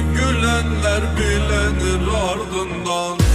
gülenler bilenir ardından.